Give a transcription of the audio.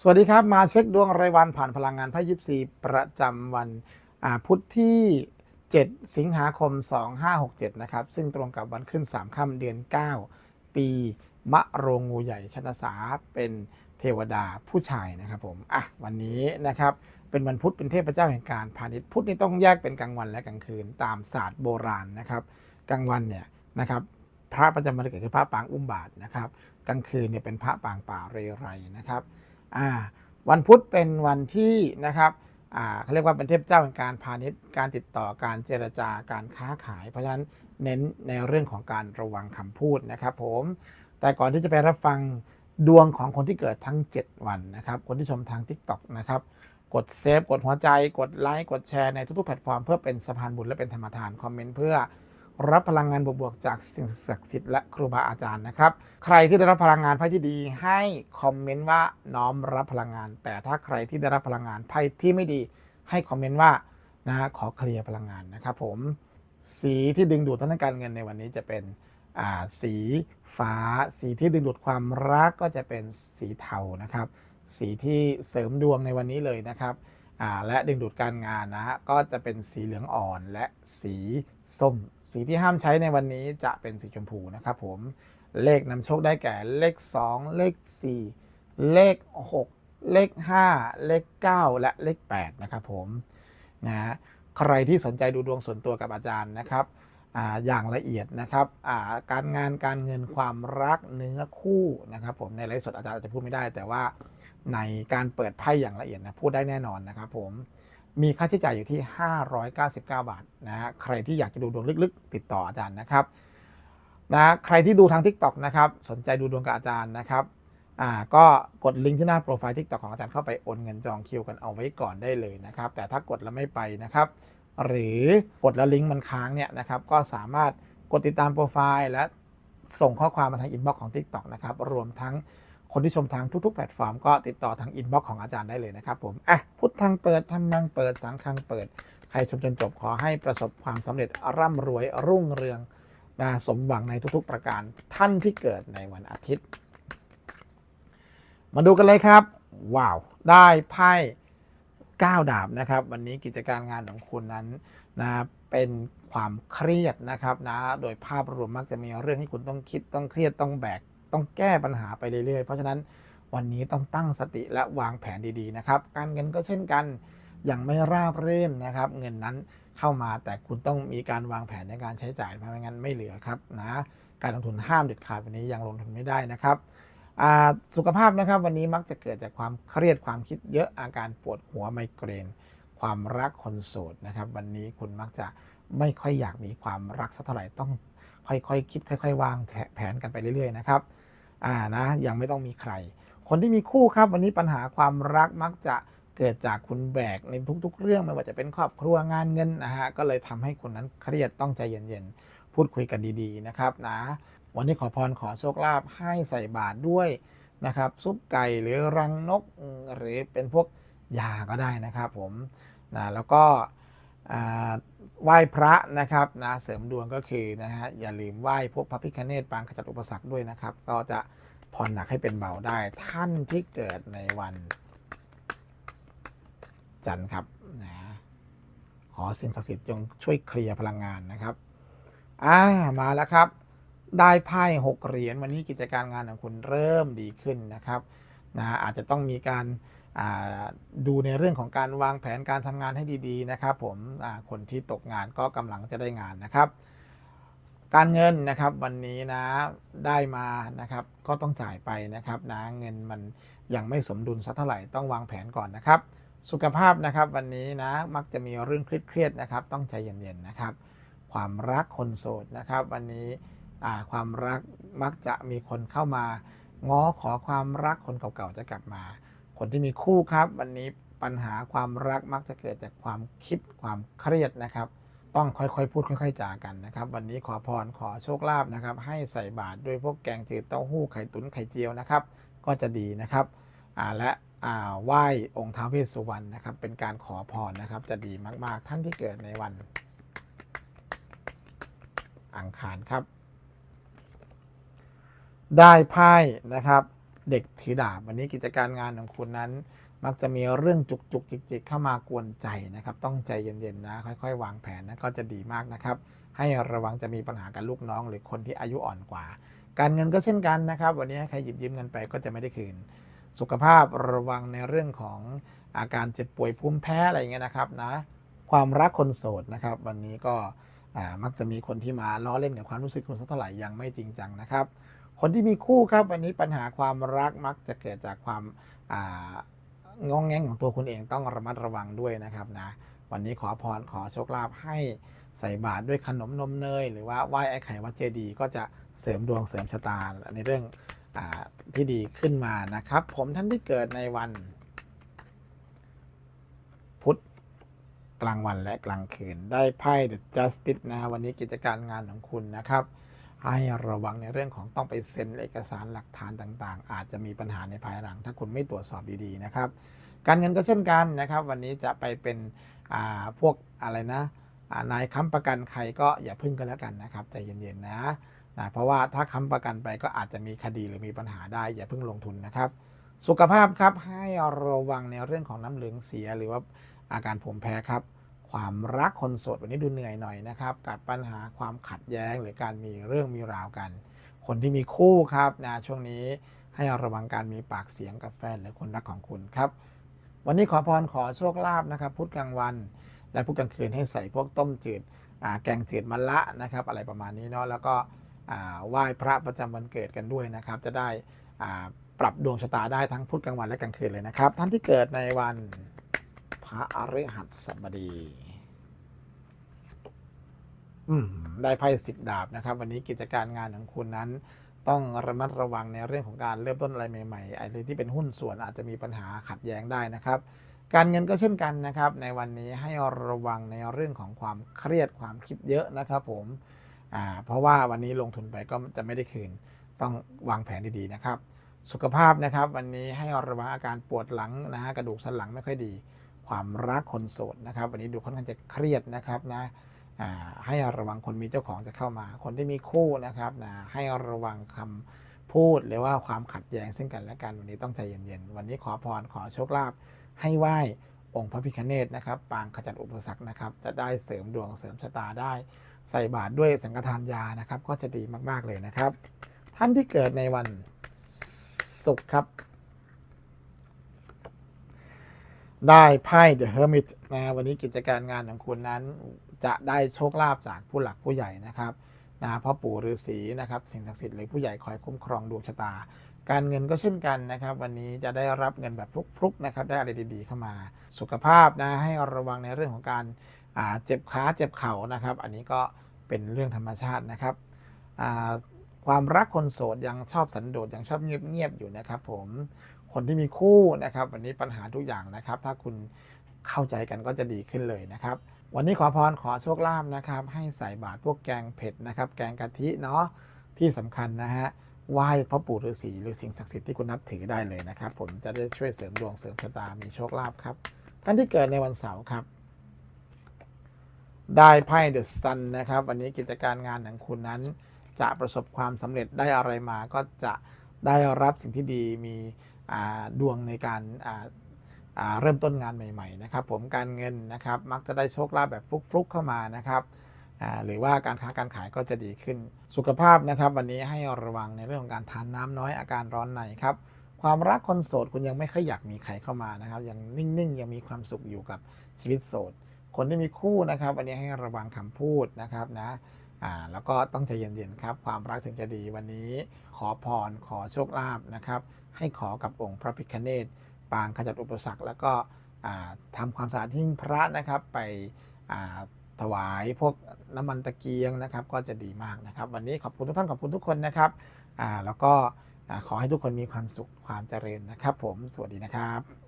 สวัสดีครับ มาเช็คดวงรายวันผ่านพลังงานไพ่ยิปซีประจำวันพุธที่ 7 สิงหาคม 2567 นะครับ ซึ่งตรงกับวันขึ้น 3 ค่ำเดือน 9 ปี มะโรงงูใหญ่ชนสาเป็นเทวดาผู้ชายนะครับผม อะ วันนี้นะครับ เป็นวันพุธเป็นเทพเจ้าแห่งการพาณิชย์พุธนี่ต้องแยกเป็นกลางวันและกลางคืนตามศาสตร์โบราณนะครับ กลางวันเนี่ยนะครับพระประจำวันเกิดคือพระปางอุ้มบาทนะครับ กลางคืนเนี่ยเป็นพระปางป่าเรไรนะครับ วันพุธเป็นวันที่นะครับเขาเรียกว่าเป็นเทพเจ้าแห่งการพาณิชย์การติดต่อการเจรจาการค้าขาย เพราะฉะนั้นเน้นในเรื่องของการระวังคำพูดนะครับ ผมแต่ก่อนที่จะไปรับฟังดวงของคนที่เกิดทั้ง 7 วันนะครับ คนที่ชมทาง TikTok นะครับกดเซฟกดหัวใจ กดไลค์กดแชร์ในทุกๆแพลตฟอร์มเพื่อเป็นสะพานบุญและเป็นธรรมทานคอมเมนต์เพื่อ รับพลังงานบวกๆจากสิ่งศักดิ์สิทธิ์และครูบาอาจารย์นะครับ ใครที่ได้รับพลังงานไพ่ที่ดี ให้คอมเมนต์ว่าน้อมรับพลังงาน แต่ถ้าใครที่ได้รับพลังงานไพ่ที่ไม่ดี ให้คอมเมนต์ว่านะขอเคลียร์พลังงานนะครับผม สีที่ดึงดูดทางด้านการเงินในวันนี้จะเป็นสีฟ้า สีที่ดึงดูดความรักก็จะเป็นสีเทานะครับ สีที่เสริมดวงในวันนี้เลยนะครับ และดึงดูดการงานนะฮะก็จะเป็นสีเหลืองอ่อนและสีส้ม สีที่ห้ามใช้ในวันนี้จะเป็นสีชมพูนะครับผมเลขนำโชคได้แก่เลข 2 เลข 4 เลข 6 เลข 5 เลข 9 และเลข 8 นะครับผมนะฮะใครที่สนใจดูดวงส่วนตัวกับอาจารย์นะครับออย่างละเอียดนะครับการงานการเงินความรักเนื้อคู่นะครับผมในไลฟ์สดอาจารย์อาจจะพูดไม่ได้แต่ว่า ในการเปิดไพ่อย่างละเอียดนะพูดได้แน่นอนนะครับผมมีค่าใช้จ่ายอยู่ที่ 599 บาทนะฮะใครที่อยากจะดูดวงลึกๆ ติดต่ออาจารย์นะครับนะใครที่ดูทาง TikTok นะครับสนใจดูดวงกับอาจารย์นะครับอ่าก็กดลิงก์ที่หน้าโปรไฟล์ TikTok ของอาจารย์เข้าไปโอนเงินจองคิวกันเอาไว้ก่อนได้เลยนะครับ แต่ถ้ากดแล้วไม่ไปนะครับ หรือกดแล้วลิงก์มันค้างเนี่ยนะครับก็สามารถกดติดตามโปรไฟล์และส่งข้อความมาทางอินบ็อกซ์ของ TikTok นะครับรวมทั้ง คนที่ชมทางทุกๆ แพลตฟอร์มก็ติดต่อทางอินบ็อกซ์ของอาจารย์ได้เลยนะครับผมอะพุทธังเปิดธรรมังเปิดสังฆังเปิด ใครชมจนจบขอให้ประสบความสำเร็จร่ำรวยรุ่งเรืองนะสมหวังในทุกๆ ประการท่านที่เกิดในวันอาทิตย์ มาดูกันเลยครับ ว้าว ได้ไพ่9ดาบนะครับ วันนี้กิจการงานของคุณนั้นนะเป็นความเครียดนะครับนะโดยภาพรวมมักจะมีเรื่องให้คุณต้องคิดต้องเครียดต้องแบก ต้องแก้ปัญหาไปเรื่อยๆ เพราะฉะนั้นวันนี้ต้องตั้งสติและวางแผนดีๆนะครับ การเงินก็เช่นกันยังไม่ราบรื่นนะครับ เงินนั้นเข้ามาแต่คุณต้องมีการวางแผนในการใช้จ่ายไม่งั้นไม่เหลือครับนะการลงทุนห้ามเด็ดขาดวันนี้ยังลงทุนไม่ได้นะครับสุขภาพนะครับวันนี้มักจะเกิดจากความเครียดความคิดเยอะอาการปวดหัวไมเกรน ความรักคนโสดนะครับ วันนี้คุณมักจะไม่ค่อยอยากมีความรักสักเท่าไหร่ต้องค่อยๆคคิดค่อย ๆ วางแผนกันไปเรื่อยๆนะครับ อ่านะยังไม่ต้องมีใคร คนที่มีคู่ครับวันนี้ปัญหาความรักมักจะเกิดจากคุณแบกในทุก ๆ เรื่องไม่ว่าจะเป็นครอบครัวงานเงินนะฮะก็เลยทำให้คนนั้นเครียดต้องใจเย็นๆพูดคุยกันดีๆนะครับนะวันนี้ขอพรขอโชคลาภให้ใส่บาตรด้วยนะครับซุปไก่หรือรังนกหรือเป็นพวกยาก็ได้นะครับผมนะแล้วก็อ่า ไหว้พระนะครับนะเสริมดวงก็คือนะฮะอย่าลืมไหว้พวกพระพิฆเนศปางขจัดอุปสรรคด้วยนะครับ ก็จะผ่อนหนักให้เป็นเบาได้ท่านที่เกิดในวัน จันทร์ครับนะขอสิ่งศักดิ์สิทธิ์จงช่วยเคลียร์พลังงานนะครับอ่ามาแล้วครับ ได้ไพ่หกเหรียญวันนี้กิจการงานของคุณเริ่มดีขึ้นนะครับนะอาจจะต้องมีการ ดูในเรื่องของการวางแผนการทำงานให้ดีๆนะครับ ผมคนที่ตกงานก็กำลังจะได้งานนะครับ การเงินนะครับวันนี้นะได้มานะครับ ก็ต้องจ่ายไปนะครับนะเงินมันยังไม่สมดุลสักเท่าไหร่ต้องวางแผนก่อนนะครับ สุขภาพนะครับวันนี้นะมักจะมีเรื่องเครียดๆนะครับ ต้องใจเย็นๆนะครับ ความรักคนโสดนะครับ วันนี้ความรักมักจะมีคนเข้ามาง้อขอความรักคนเก่าๆจะกลับมา คนที่มีคู่ครับ วันนี้ปัญหาความรักมักจะเกิดจากความคิดความเครียดนะครับ ต้องค่อยๆ พูดค่อย ๆจากันนะครับ วันนี้ขอพรขอโชคลาภนะครับ ให้ใส่บาตรด้วยพวกแกงจืดเต้าหู้ไข่ตุ๋นไข่เจียวนะครับ ก็จะดีนะครับและอ่าไหว้องค์ท้าวเวสสุวรรณนะครับ เป็นการขอพรนะครับ จะดีมากๆ ท่านที่เกิดในวัน อังคารครับ ได้ไพ่นะครับ เด็กถือดาบวันนี้กิจการงานของคุณนั้น มักจะมีเรื่องจุกจุกจิกจิกเข้ามากวนใจนะครับ ต้องใจเย็นๆนะ ค่อยๆ วางแผนนะก็จะดีมากนะครับ ให้ระวังจะมีปัญหากับลูกน้อง หรือคนที่อายุอ่อนกว่า การเงินก็เช่นกันนะครับ วันนี้ใครหยิบยืมเงินไปก็จะไม่ได้คืน สุขภาพระวังในเรื่องของอาการเจ็บป่วยภูมิแพ้อะไรอย่างเงี้ยนะครับนะ ความรักคนโสดนะครับ วันนี้ก็มักจะมีคนที่มาล้อเล่นกับความรู้สึกคุณสักเท่าไหร่ยังไม่จริงจังนะครับ คนที่มีคู่ครับวันนี้ปัญหาความรักมักจะเกิดจากความงองแงงของตัวคุณเองต้องระมัดระวังด้วยนะครับนะวันนี้ขอพรขอโชคลาภให้ใส่บาตรด้วยขนมนมเนย หรือว่าไหว้ไอ้ไข่วัดเจดีย์ก็จะเสริมดวงเสริมชะตาในเรื่องอที่ดีขึ้นมานะครับ ผมท่านที่เกิดในวัน พุธกลางวันและกลางคืนได้ไพ่ The Justice นะฮะวันนี้กิจการงานของคุณนะครับ ให้ระวังในเรื่องของต้องไปเซ็นเอกสารหลักฐานต่างๆ อาจจะมีปัญหาในภายหลัง ถ้าคุณไม่ตรวจสอบดีๆนะครับ การเงินก็เช่นกันนะครับ วันนี้จะไปเป็นพวกอะไรนะานายค้ำประกันใครก็อย่าพึ่งกันแล้วกันนะครับใจเย็นๆนะนะเพราะว่าถ้าค้ำประกันไปก็อาจจะมีคดีหรือมีปัญหาได้ อย่าพิ่งลงทุนนะครับ สุขภาพครับให้ระวังในเรื่องของน้ำเหลืองเสียหรือว่าอาการผมแพ้ครับ ความรักคนโสดวันนี้ดูเหนื่อยหน่อยนะครับ กับปัญหาความขัดแย้งหรือการมีเรื่องมีราวกัน คนที่มีคู่ครับนะช่วงนี้ให้ระวังการมีปากเสียงกับแฟนหรือคนรักของคุณครับ วันนี้ขอพรขอโชคลาภนะครับพุธกลางวัน และพุธกลางคืนให้ใส่พวกต้มจืดแกงจืดมะละนะครับ อะไรประมาณนี้เนาะแล้วก็ไหว้พระประจำวันเกิดกันด้วยนะครับ จะได้ปรับดวงชะตาได้ทั้งพุธกลางวันและกลางคืนเลยนะครับ ท่านที่เกิดในวัน พระอริหัสบดี อืมได้ไพ่สิบดาบนะครับ วันนี้กิจการงานของคุณนั้น ต้องระมัดระวังในเรื่องของการเริ่มต้นอะไรใหม่ๆอะไรที่เป็นหุ้นส่วนอาจจะมีปัญหาขัดแย้งได้นะครับ การเงินก็เช่นกันนะครับ ในวันนี้ให้ระวังในเรื่องของความเครียดความคิดเยอะนะครับ ผมอ่าเพราะว่าวันนี้ลงทุนไปก็จะไม่ได้คืน ต้องวางแผนดีๆนะครับ สุขภาพนะครับ วันนี้ให้ระวังอาการปวดหลังนะฮะกระดูกสันหลังไม่ค่อยดี ความรักคนโสดนะครับ วันนี้ดูค่อนข้างจะเครียดนะครับนะให้ระวังคนมีเจ้าของจะเข้ามา คนที่มีคู่นะครับนะให้ระวังคำพูดหรือว่าความขัดแย้งซึ่งกันและกันวันนี้ต้องใจเย็นๆวันนี้ขอพรขอโชคลาภให้ไหว้องค์พระพิฆเนศนะครับปางขจัดอุปสรรคนะครับ จะได้เสริมดวงเสริมชะตาได้ ใส่บาตรด้วยสังฆทานยานะครับ ก็จะดีมากๆเลยนะครับ ท่านที่เกิดในวันศุกร์ครับ ได้ไพ่ The Hermit นะวันนี้กิจการงานของคุณนั้น จะได้โชคลาภจากผู้หลักผู้ใหญ่นะครับนะพ่อปู่ฤาษีนะครับสิ่งศักดิ์สิทธิ์หรือผู้ใหญ่คอยคุ้มครองดวงชะตา การเงินก็เช่นกันนะครับ วันนี้จะได้รับเงินแบบฟลุกๆนะครับได้อะไรดีๆเข้ามา สุขภาพนะให้ระวังในเรื่องของการาเจ็บขาเจ็บเข่านะครับ อันนี้ก็เป็นเรื่องธรรมชาตินะครับความรักคนโสดยังชอบสันโดษยังชอบเงียบๆอยู่นะครับผม คนที่มีคู่นะครับ วันนี้ปัญหาทุกอย่างนะครับ ถ้าคุณเข้าใจกันก็จะดีขึ้นเลยนะครับ วันนี้ขอพรขอโชคลาภนะครับ ให้ใส่บาตรพวกแกงเผ็ดนะครับ แกงกะทิเนาะที่สำคัญนะฮะไหว้พระปู่ฤาษีหรือสิ่งศักดิ์สิทธิ์ที่คุณนับถือได้เลยนะครับ ผมจะได้ช่วยเสริมดวงเสริมชะตามีโชคลาภครับท่านที่เกิดในวันเสาร์ครับ ได้ไพ่เดอะซันนะครับ วันนี้กิจการงานของคุณนั้น จะประสบความสำเร็จได้อะไรมาก็จะได้รับสิ่งที่ดีมี ดวงในการเริ่มต้นงานใหม่ๆนะครับผมการเงินนะครับมักจะได้โชคลาภแบบฟลุกๆเข้ามานะครับหรือว่าการค้าการขายก็จะดีขึ้น สุขภาพนะครับ วันนี้ให้ระวังในเรื่องของการทานน้ำน้อยอาการร้อนในครับความรักคนโสดคุณยังไม่ค่อยอยากมีใครเข้ามานะครับ ยังนิ่งๆ ยังมีความสุขอยู่กับชีวิตโสด คนที่มีคู่นะครับ วันนี้ให้ระวังคำพูดนะครับนะอ่าแล้วก็ต้องใจเย็นๆครับ ความรักถึงจะดีวันนี้ ขอพรขอโชคลาภนะครับ ให้ขอกับองค์พระพิฆเนศปางขจัดอุปสรรค แล้วก็ทำทำความสะอาดหิ้งพระนะครับไปถวายพวกน้ำมันตะเกียงนะครับ ก็จะดีมากนะครับ วันนี้ขอบคุณทุกท่านขอบคุณทุกคนนะครับแล้วก็ขอให้ทุกคนมีความสุขความเจริญนะครับ ผมสวัสดีนะครับ